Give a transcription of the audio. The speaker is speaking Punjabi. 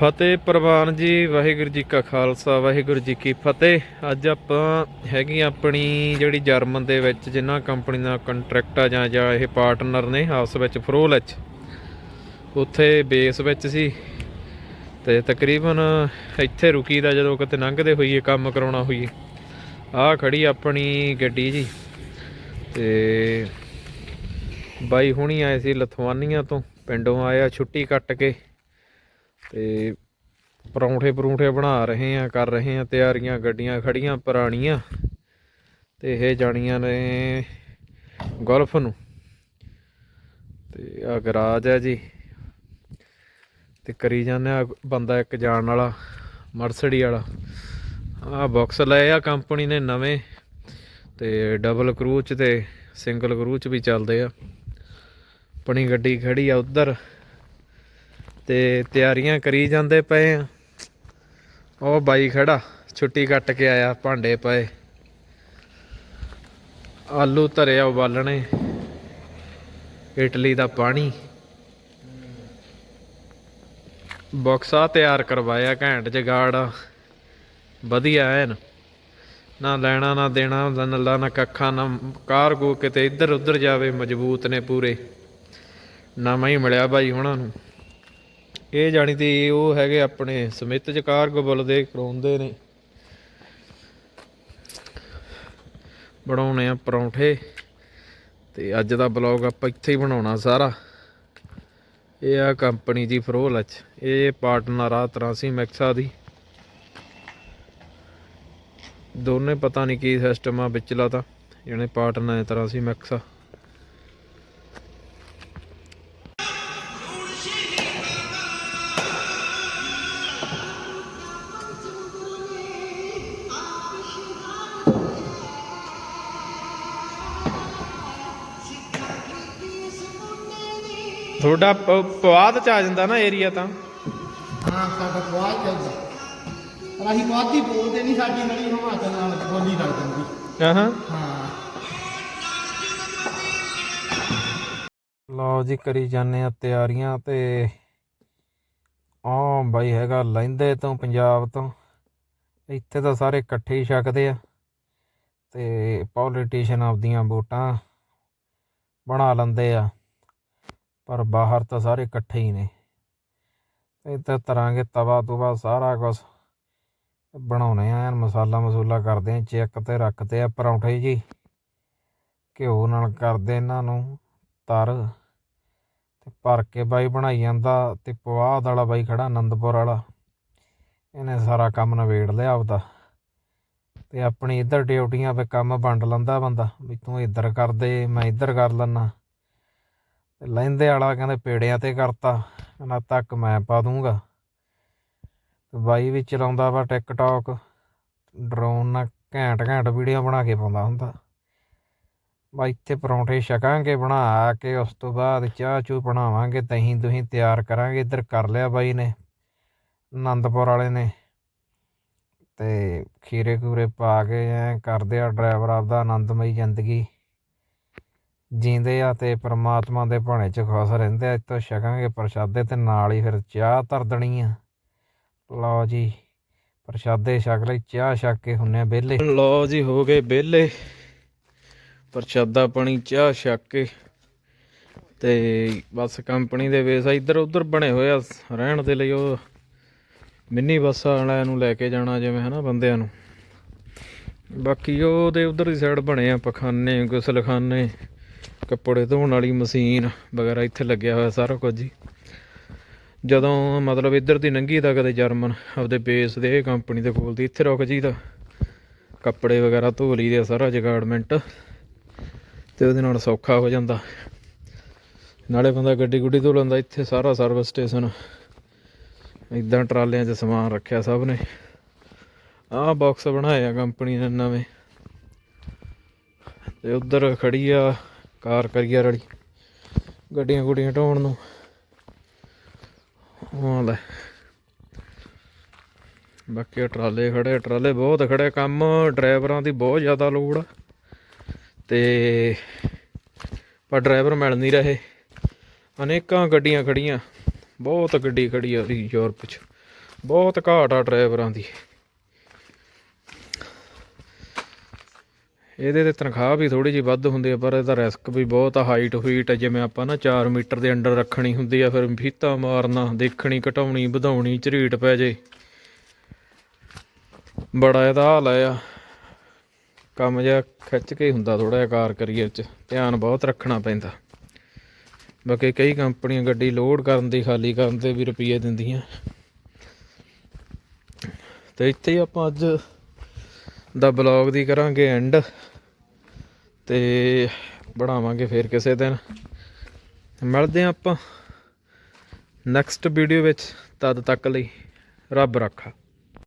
ਫਤਿਹ ਪ੍ਰਵਾਨ ਜੀ, ਵਾਹਿਗੁਰੂ ਜੀ ਕਾ ਖਾਲਸਾ, ਵਾਹਿਗੁਰੂ ਜੀ ਕੀ ਫਤਿਹ। ਅੱਜ ਆਪਾਂ ਹੈਗੀ ਆਪਣੀ ਜਿਹੜੀ ਜਰਮਨ ਦੇ ਵਿੱਚ ਜਿਨ੍ਹਾਂ ਕੰਪਨੀ ਨਾਲ ਕੰਟਰੈਕਟ ਆ ਜਾਂ ਜਾਂ ਇਹ ਪਾਰਟਨਰ ਨੇ ਹਾਊਸ ਵਿੱਚ ਫਰੋਲ ਵਿੱਚ। ਉੱਥੇ ਬੇਸ ਵਿੱਚ ਸੀ। ਤੇ ਤਕਰੀਬਨ ਇੱਥੇ ਰੁਕੀ ਦਾ ਜਦੋਂ ਕਿਤੇ ਲੰਘਦੇ ਹੋਈਏ, ਕੰਮ ਕਰਾਉਣਾ ਹੋਈਏ। ਆਹ ਖੜੀ ਆਪਣੀ ਗੱਡੀ ਜੀ। ਤੇ ਬਾਈ ਹੁਣੀ ਆਏ ਸੀ ਲਥਵਾਨੀਆਂ ਤੋਂ, ਪਿੰਡੋਂ ਆਇਆ, ਛੁੱਟੀ ਕੱਟ ਕੇ। ਤੇ ਪਰੌਂਠੇ ਪਰੌਂਠੇ ਬਣਾ ਰਹੇ ਆ ਕਰ ਰਹੇ ਆ ਤਿਆਰੀਆਂ, ਗੱਡੀਆਂ ਖੜੀਆਂ ਪੁਰਾਣੀਆਂ ਤੇ ਇਹ ਜਾਣੀਆਂ ਨੇ ਗੋਲਫ ਨੂੰ। ਤੇ ਆ ਗਰਾਜ ਹੈ ਜੀ। ਤੇ ਕਰੀ ਜਾਂਦੇ ਆ ਬੰਦਾ ਇੱਕ ਜਾਣ ਵਾਲਾ, ਮਰਸਡੀ ਵਾਲਾ। ਆ ਬਾਕਸ ਲਏ ਆ ਕੰਪਨੀ ਨੇ ਨਵੇਂ ਤੇ ਡਬਲ ਕਰੂਚ ਤੇ ਸਿੰਗਲ ਕਰੂਚ ਵੀ ਚੱਲਦੇ ਆ। ਆਪਣੀ ਗੱਡੀ ਖੜੀ ਆ ਉਧਰ। ਤੇ ਤਿਆਰੀਆਂ ਕਰੀ ਜਾਂਦੇ ਪਏ ਆ। ਉਹ ਬਾਈ ਖੜਾ, ਛੁੱਟੀ ਕੱਟ ਕੇ ਆਇਆ, ਭਾਂਡੇ ਪਏ। ਆਲੂ ਧਰਿਆ ਉਬਾਲਣੇ, ਇਟਲੀ ਦਾ ਪਾਣੀ। ਬਕਸਾ ਤਿਆਰ ਕਰਵਾਇਆ ਘੈਂਟ ਜਗਾੜ ਵਧੀਆ ਐਨ। ਨਾ ਲੈਣਾ, ਨਾ ਦੇਣਾ, ਨਾ ਨੱਲਾ, ਨਾ ਕੱਖਾਂ, ਨਾ ਕਾਰਗੋ ਕਿਤੇ ਇੱਧਰ ਉੱਧਰ ਜਾਵੇ, ਮਜ਼ਬੂਤ ਨੇ ਪੂਰੇ। ਨਵਾਂ ਹੀ ਮਿਲਿਆ ਬਾਈ ਉਹਨਾਂ ਨੂੰ। ਇਹ ਜਾਣੀ ਤੀ ਉਹ ਹੈਗੇ ਆਪਣੇ ਸਮਿਤ ਜਕਾਰ ਕਾਰਗੋ ਬੁੱਲਦੇ ਕਰਾਉਂਦੇ ਨੇ। ਬਣਾਉਣੇ ਆ ਪਰੌਂਠੇ ਤੇ ਅੱਜ ਦਾ ਬਲੌਗ ਆਪਾਂ ਇੱਥੇ ਹੀ ਬਣਾਉਣਾ ਸਾਰਾ। ਇਹ ਆ ਕੰਪਨੀ ਦੀ ਫਰੋਲ ਚ ਇਹ ਪਾਰਟਨਰ ਆ ਤਰਾਸੀ ਮੈਕਸਾ ਦੀ। ਦੋਨੇ ਪਤਾ ਨਹੀਂ ਕੀ ਸਿਸਟਮ ਆ ਵਿਚਲਾ ਤਾਂ ਜਿਹੜੇ ਪਾਰਟਨਰ ਹੈ ਤਰਾਸੀ ਮੈਕਸਾ। ਤੁਹਾਡਾ ਪਵਾਦ ਚ ਆ ਜਾਂਦਾ ਨਾ ਏਰੀਆ ਤਾਂ। ਹਾਂ ਸਾਡਾ ਬਾਅਦ ਚੱਲਦਾ ਪਰ ਅਸੀਂ ਬਾਅਦ ਦੀ ਬੋਲਦੇ ਨਹੀਂ ਸਾਡੀ ਨੜੀ ਹਿਮਾਚਲ ਨਾਲ ਬੋਲੀ ਲੱਗ ਜਾਂਦੀ। ਹਾਂ ਹਾਂ। ਲਓ ਜੀ ਕਰੀ ਜਾਂਦੇ ਆ ਤਿਆਰੀਆਂ ਤੇ। ਆ ਬਾਈ ਹੈਗਾ ਲੈਂਦੇ ਤੋਂ ਪੰਜਾਬ ਤੋਂ। ਇੱਥੇ ਤਾਂ ਸਾਰੇ ਇਕੱਠੇ ਹੀ ਛਕਦੇ ਆ। ਤੇ ਪੋਲੀਟੀਸ਼ੀਅਨ ਆਪਦੀਆਂ ਵੋਟਾਂ ਬਣਾ ਲੈਂਦੇ ਆ। ਪਰ ਬਾਹਰ ਤਾਂ ਸਾਰੇ ਇਕੱਠੇ ਹੀ ਨੇ। ਇੱਥੇ ਤਰਾਂਗੇ, ਤਵਾ ਤੁਵਾ ਸਾਰਾ ਕੁਝ ਬਣਾਉਣੇ ਆ ਐਨ ਮਸਾਲਾ ਮਸੂਲਾ ਕਰਦੇ ਆ, ਚੈੱਕ ਤੇ ਰੱਖਦੇ ਆ ਪਰੌਂਠੇ ਜੀ। ਘਿਓ ਨਾਲ ਕਰਦੇ ਇਹਨਾਂ ਨੂੰ ਤਰ ਤੇ ਭਰ ਕੇ ਬਾਈ ਬਣਾਈ ਜਾਂਦਾ ਤੇ ਪਵਾਦ ਵਾਲਾ ਬਾਈ ਖੜਾ ਆਨੰਦਪੁਰ ਵਾਲਾ। ਇਹਨੇ ਸਾਰਾ ਕੰਮ ਨਵੇੜ ਲਿਆ ਆਪਦਾ ਤੇ ਆਪਣੀ ਇੱਧਰ ਡਿਊਟੀਆਂ 'ਤੇ ਕੰਮ ਵੰਡ ਲੈਂਦਾ ਬੰਦਾ, ਵੀ ਤੂੰ ਇੱਧਰ ਕਰ ਦੇ, ਮੈਂ ਇੱਧਰ ਕਰ ਲੈਣਾ ਤੇ ਲਹਿੰਦੇ ਵਾਲਾ ਕਹਿੰਦੇ ਪੇੜਿਆਂ ਤੇ ਕਰਤਾ, ਕਹਿੰਦਾ ਤੱਕ ਮੈਂ ਪਾ ਦੂੰਗਾ। ਤੇ ਬਾਈ ਵੀ ਚਲਾਉਂਦਾ ਵਾ ਟਿਕਟੌਕ, ਡਰੋਨ ਨਾਲ ਘੈਂਟ ਘੈਂਟ ਵੀਡੀਓ ਬਣਾ ਕੇ ਪਾਉਂਦਾ ਹੁੰਦਾ। ਬਾ ਇੱਥੇ ਪਰੌਂਠੇ ਛਕਾਂਗੇ, ਬਣਾ ਕੇ, ਉਸ ਤੋਂ ਬਾਅਦ ਚਾਹ ਚੂ ਬਣਾਵਾਂਗੇ ਦਹੀਂ ਦੁਹੀਂ ਤਿਆਰ ਕਰਾਂਗੇ, ਇੱਧਰ ਕਰ ਲਿਆ ਬਾਈ ਨੇ ਆਨੰਦਪੁਰ ਵਾਲੇ ਨੇ। ਤੇ ਖੀਰੇ ਖੂਰੇ ਪਾ ਕੇ ਐ ਕਰਦੇ ਆ ਡਰਾਈਵਰ ਆਪਦਾ ਆਨੰਦਮਈ ਜ਼ਿੰਦਗੀ। ਜੀਂਦੇ ਆ ਤੇ ਪ੍ਰਮਾਤਮਾ ਦੇ ਭਾਣੇ ਚ ਖੁਸ਼ ਰਹਿੰਦੇ ਆ ਇੱਥੋਂ ਛਕਾਂਗੇ ਪ੍ਰਸ਼ਾਦੇ ਤੇ ਨਾਲ ਹੀ ਫਿਰ ਚਾਹ ਧਰ ਦੇਣੀ ਆ। ਲਓ ਜੀ, ਪ੍ਰਸ਼ਾਦੇ ਛਕ ਲਈ ਚਾਹ ਛਕ ਕੇ ਹੁੰਨੇ ਵਿਹਲੇ। ਲਓ ਜੀ, ਹੋ ਗਏ ਵਿਹਲੇ। ਪ੍ਰਸ਼ਾਦਾ ਪਾਣੀ, ਚਾਹ ਛਕ ਕੇ ਤੇ ਬਸ ਕੰਪਨੀ ਦੇ ਵੇਸ ਇੱਧਰ ਉੱਧਰ ਬਣੇ ਹੋਏ ਆ, ਰਹਿਣ ਦੇ ਲਈ ਉਹ ਮਿੰਨੀ ਬੱਸਾਂ ਵਾਲਿਆਂ ਨੂੰ ਲੈ ਕੇ ਜਾਣਾ ਜਿਵੇਂ ਹਨਾ ਬੰਦਿਆਂ ਨੂੰ। ਬਾਕੀ ਉਹਦੇ ਉਧਰ ਦੀ ਸਾਈਡ ਬਣੇ ਆ, ਪਖਾਨੇ, ਗੁਸਲਖਾਨੇ। ਕੱਪੜੇ ਧੋਣ ਵਾਲੀ ਮਸ਼ੀਨ ਵਗੈਰਾ ਇੱਥੇ ਲੱਗਿਆ ਹੋਇਆ ਸਾਰਾ ਕੁਝ ਜੀ। ਜਦੋਂ ਮਤਲਬ ਇੱਧਰ ਦੀ ਨੰਗੀ ਦਾ ਕਦੇ ਜਰਮਨ ਆਪਦੇ ਬੇਸ ਦੇ ਕੰਪਨੀ ਦੇ ਕੋਲ ਦੀ ਇੱਥੇ ਰੁਕ ਜੀਦਾ ਕੱਪੜੇ ਵਗੈਰਾ ਧੋ ਲਈ ਦੇ ਸਾਰਾ ਜਗਾੜਮੈਂਟ ਤੇ ਉਹਦੇ ਨਾਲ ਸੌਖਾ ਹੋ ਜਾਂਦਾ। ਨਾਲੇ ਬੰਦਾ ਗੱਡੀ ਗੁੱਡੀ ਧੋ ਲੈਂਦਾ, ਇੱਥੇ ਸਾਰਾ ਸਰਵਿਸ ਸਟੇਸ਼ਨ ਇਦਾਂ ਟਰਾਲਿਆਂ 'ਚ ਸਮਾਨ ਰੱਖਿਆ ਸਭ ਨੇ। ਆਹ ਬਾਕਸ ਬਣਾਇਆ ਕੰਪਨੀ ਨੇ ਨਵੇਂ। ਤੇ ਉਧਰ ਖੜੀ ਆ ਕਾਰ ਕਰੀਅਰ ਵਾਲੀ ਗੱਡੀਆਂ ਗੁੱਡੀਆਂ ਢੋਣ ਨੂੰ। ਹਾਂ ਲੈ। ਬਾਕੀ ਟਰਾਲੇ ਖੜੇ ਟਰਾਲੇ ਬਹੁਤ ਖੜੇ ਕੰਮ ਡਰਾਈਵਰਾਂ ਦੀ ਬਹੁਤ ਜ਼ਿਆਦਾ ਲੋੜ ਆ। ਤੇ ਪਰ ਡਰਾਈਵਰ ਮਿਲ ਨਹੀਂ ਰਹੇ। ਅਨੇਕਾਂ ਗੱਡੀਆਂ ਖੜੀਆਂ। ਬਹੁਤ ਗੱਡੀ ਖੜੀ ਆ ਯੂਰਪ 'ਚ। ਬਹੁਤ ਘਾਟ ਆ ਡਰਾਈਵਰਾਂ ਦੀ। ਇਹਦੇ ਤੇ ਤਨਖਾਹ ਵੀ ਥੋੜੀ ਜਿਹੀ ਵੱਧ ਹੁੰਦੀ ਆ, ਪਰ ਇਹਦਾ ਰਿਸਕ ਵੀ ਬਹੁਤ ਆ ਹਾਈਟ ਹੂਈਟ ਜਿਵੇਂ ਆਪਾਂ ਨਾ 4 ਮੀਟਰ ਦੇ ਅੰਡਰ ਰੱਖਣੀ ਹੁੰਦੀ ਆ, ਫਿਰ ਫੀਤਾ ਮਾਰਨਾ, ਦੇਖਣੀ ਘਟਾਉਣੀ ਵਧਾਉਣੀ, ਝਰੀਟ ਪੈ ਜੇ। ਬੜਾ ਇਹਦਾ ਹਾਲ ਆ ਕੰਮ ਜਿਹਾ ਖਿੱਚ ਕੇ ਹੀ ਹੁੰਦਾ ਥੋੜਾ ਜਿਹਾ ਕਾਰ ਕਰੀਅਰ 'ਚ ਧਿਆਨ ਬਹੁਤ ਰੱਖਣਾ ਪੈਂਦਾ। ਬਾਕੀ ਕਈ ਕੰਪਨੀਆਂ ਗੱਡੀ ਲੋਡ ਕਰਨ ਦੀ, ਖਾਲੀ ਕਰਨ ਤੇ ਵੀ ਰੁਪਈਏ ਦਿੰਦੀਆਂ। ਤੇ ਇੱਥੇ ਹੀ ਆਪਾਂ ਅੱਜ ਦਾ ਬਲੌਗ ਦੀ ਕਰਾਂਗੇ ਐਂਡ ਤੇ ਬਣਾਵਾਂਗੇ ਫੇਰ ਕਿਸੇ ਦਿਨ। ਮਿਲਦੇ ਹਾਂ ਆਪਾਂ ਨੈਕਸਟ ਵੀਡੀਓ ਵਿੱਚ। ਤਦ ਤੱਕ ਲਈ ਰੱਬ ਰੱਖਾ।